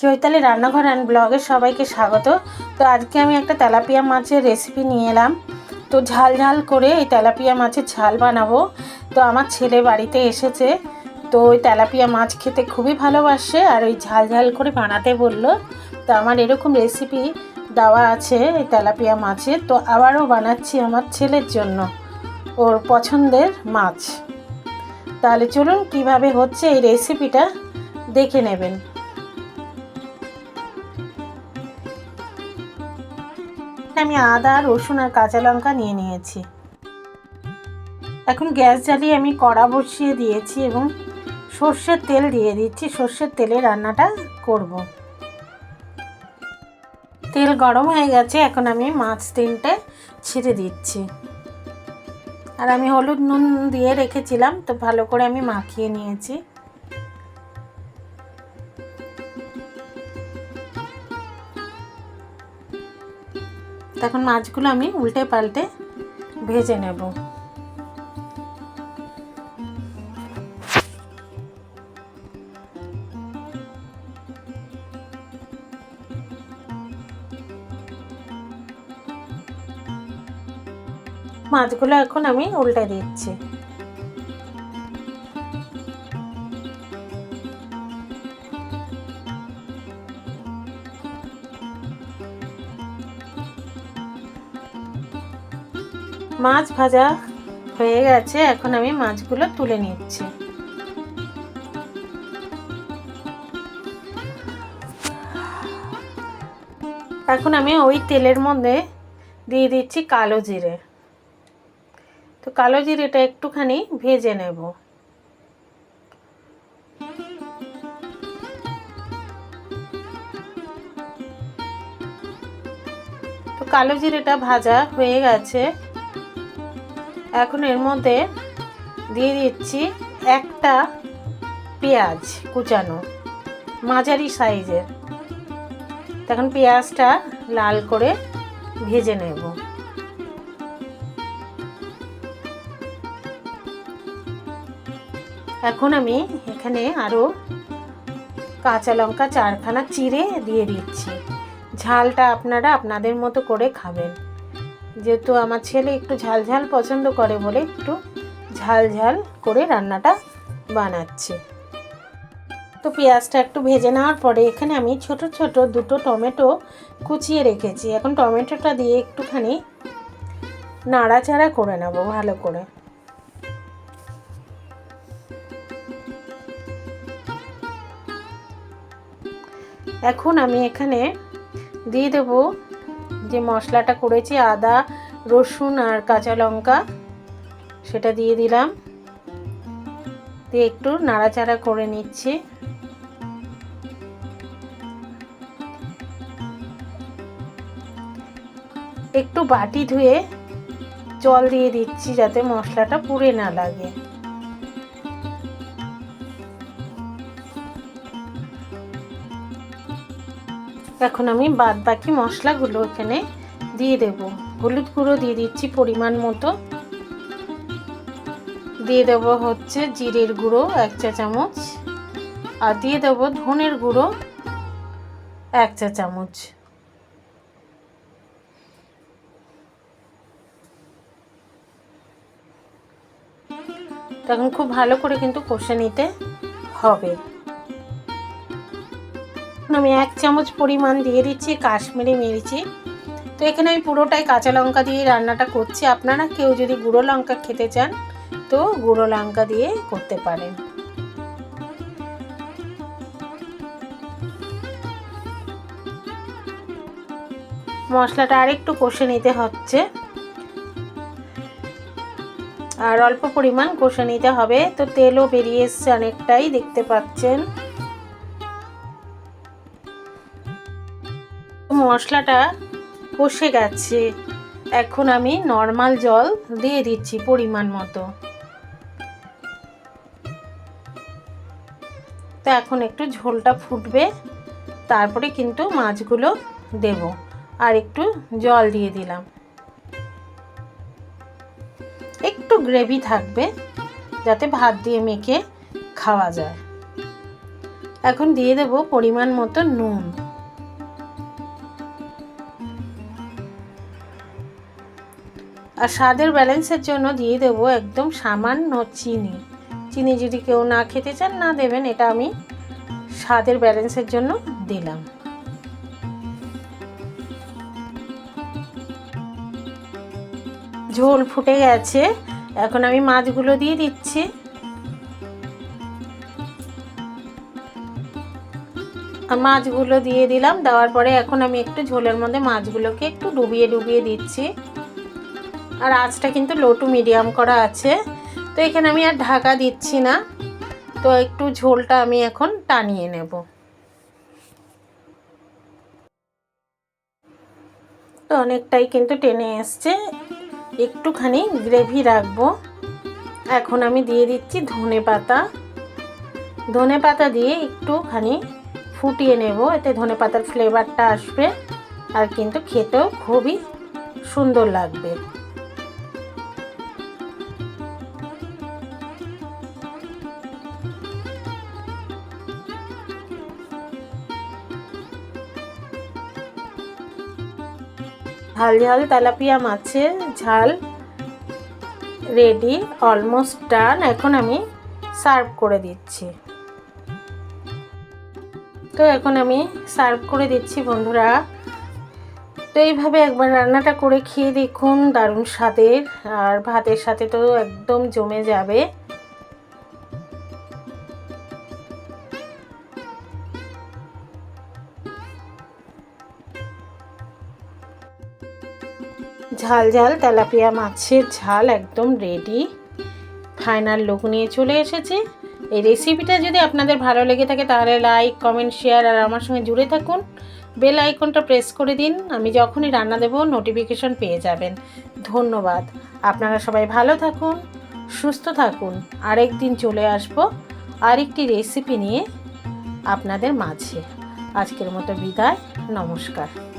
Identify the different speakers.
Speaker 1: চৈতালি রান্নাঘর অ্যান্ড ব্লগে সবাইকে স্বাগত। তো আজকে আমি একটা তেলাপিয়া মাছের রেসিপি নিয়ে এলাম। তো ঝাল ঝাল করে এই তেলাপিয়া মাছের ঝাল বানাবো। তো আমার ছেলে বাড়িতে এসেছে। তো ওই তেলাপিয়া মাছ খেতে খুবই ভালোবাসে আর ওই ঝাল ঝাল করে বানাতে বলল। তো আমার এরকম রেসিপি দেওয়া আছে এই তেলাপিয়া মাছের তো আবারও বানাচ্ছি আমার ছেলের জন্য ওর পছন্দের মাছ। তাহলে চলুন কীভাবে হচ্ছে এই রেসিপিটা দেখে নেবেন। আমি আদা, রসুন আর কাঁচা লঙ্কা নিয়ে নিয়েছি। এখন গ্যাস জ্বালিয়ে আমি কড়া বসিয়ে দিয়েছি এবং সর্ষের তেল দিয়ে দিচ্ছি। সর্ষের তেলে রান্নাটা করব। তেল গরম হয়ে গেছে, এখন আমি মাছ তিনটে ছিঁড়ে দিচ্ছি। আর আমি হলুদ নুন দিয়ে রেখেছিলাম, তো ভালো করে আমি মাখিয়ে নিয়েছি। তখন মাছগুলো আমি উল্টে পাল্টে ভেজে নেব। মাছগুলো এখন আমি উল্টে দিচ্ছি। মাছ ভাজা হয়ে গেছে, এখন আমি মাছগুলো তুলে নিচ্ছি। এখন আমি ওই তেলের মধ্যে দিয়ে দিচ্ছি কালো জিরে। তো কালো জিরেটা একটুখানি ভেজে নেব। তো কালো জিরেটা ভাজা হয়ে গেছে। এখন এর মধ্যে দিয়ে দিচ্ছি একটা পেঁয়াজ কুচানো, মাঝারি সাইজের। তখন পেঁয়াজটা লাল করে ভেজে নেব। এখন আমি এখানে আরও কাঁচা লঙ্কা চারখানা চিড়ে দিয়ে দিচ্ছি। ঝালটা আপনারা আপনাদের মতো করে খাবেন। যেহেতু আমার ছেলে একটু ঝাল ঝাল পছন্দ করে বলে একটু ঝাল ঝাল করে রান্নাটা বানাচ্ছি। তো পেঁয়াজটা একটু ভেজে নেওয়ার পরে এখানে আমি ছোট ছোট দুটো টমেটো কুচিয়ে রেখেছি। এখন টমেটোটা দিয়ে একটুখানি নাড়াচাড়া করে নেব ভালো করে। এখন আমি এখানে দিয়ে দেব যে মশলাটা করেছি, আদা, রসুন আর কাঁচা লঙ্কা, সেটা দিয়ে দিলাম। দিয়ে একটু নাড়াচাড়া করে নিচ্ছি। একটু বাটি ধুয়ে জল দিয়ে দিচ্ছি যাতে মশলাটা পুড়ে না লাগে। এখন আমি বাদ বাকি মশলাগুলো এখানে দিয়ে দেব। হলুদ গুঁড়ো দিয়ে দিচ্ছি পরিমাণ মতো। দিয়ে দেব হচ্ছে জিরের গুঁড়ো এক চা চামচ। আর দিয়ে দেব ধনের গুঁড়ো এক চা চামচ। তখন খুব ভালো করে কিন্তু কষে নিতে হবে। আমি এক চামচ পরিমাণ দিয়ে দিচ্ছি কাশ্মীরি মির্চি। তো এখানে আমি পুরোটাই কাঁচা লঙ্কা দিয়ে রান্নাটা করছি। আপনারা কেউ যদি গুঁড়ো লঙ্কা খেতে চান, তো গুঁড়ো লঙ্কা দিয়ে করতে পারেন। মশলাটা আরেকটু কষে নিতে হচ্ছে। আর অল্প পরিমাণ কষে নিতে হবে। তো তেলও বেরিয়ে এসছে অনেকটাই, দেখতে পাচ্ছেন। মশলাটা কষে গেছে। এখন আমি নর্মাল জল দিয়ে দিচ্ছি পরিমাণ মতো। তো এখন একটু ঝোলটা ফুটবে, তারপরে কিন্তু মাছগুলো দেব। আর একটু জল দিয়ে দিলাম। একটু গ্রেভি থাকবে, যাতে ভাত দিয়ে মেখে খাওয়া যায়। এখন দিয়ে দেব পরিমাণ মতো নুন। আর স্বাদের ব্যালেন্সের জন্য দিয়ে দেবো একদম সামান্য চিনি। চিনি যদি কেউ না খেতে চান, না দেবেন, এটা আমি স্বাদের ব্যালেন্সের জন্য দিলাম। ঝোল ফুটে গেছে, এখন আমি মাছগুলো দিয়ে দিচ্ছি। মাছগুলো দিয়ে দিলাম, দেওয়ার পরে এখন আমি একটু ঝোলের মধ্যে মাছগুলোকে একটু ডুবিয়ে ডুবিয়ে দিচ্ছি। আর আঁচটা কিন্তু লো টু মিডিয়াম করা আছে। তো এখানে আমি আর ঢাকা দিচ্ছি না। তো একটু ঝোলটা আমি এখন টানিয়ে নেব। তো অনেকটাই কিন্তু টেনে এসছে। একটুখানি গ্রেভি রাখব। এখন আমি দিয়ে দিচ্ছি ধনে পাতা। ধনে পাতা দিয়ে একটুখানি ফুটিয়ে নেব। এতে ধনে পাতার ফ্লেভারটা আসবে। আর কিন্তু খেতেও খুবই সুন্দর লাগবে। ঝাল তেলাপিয়া মাছের ঝাল রেডি অলমোস্ট ডান এখন আমি সার্ভ করে দিচ্ছি। তো এখন আমি সার্ভ করে দিচ্ছি বন্ধুরা। তো এইভাবে একবার রান্নাটা করে খেয়ে দেখুন, দারুণ স্বাদের। আর ভাতের সাথে তো একদম জমে যাবে। ঝাল ঝাল তেলাপিয়া মাছের ঝাল একদম রেডি ফাইনাল লুক নিয়ে চলে এসেছে। এই রেসিপিটা যদি আপনাদের ভালো লেগে থাকে তাহলে লাইক কমেন্ট শেয়ার আর আমার সঙ্গে জুড়ে থাকুন। বেল আইকনটা প্রেস করে দিন। আমি যখনই রান্না দেবো নোটিফিকেশন পেয়ে যাবেন। ধন্যবাদ। আপনারা সবাই ভালো থাকুন, সুস্থ থাকুন। আরেক দিন চলে আসব আরেকটি রেসিপি নিয়ে আপনাদের মাঝে। আজকের মতো বিদায়। নমস্কার।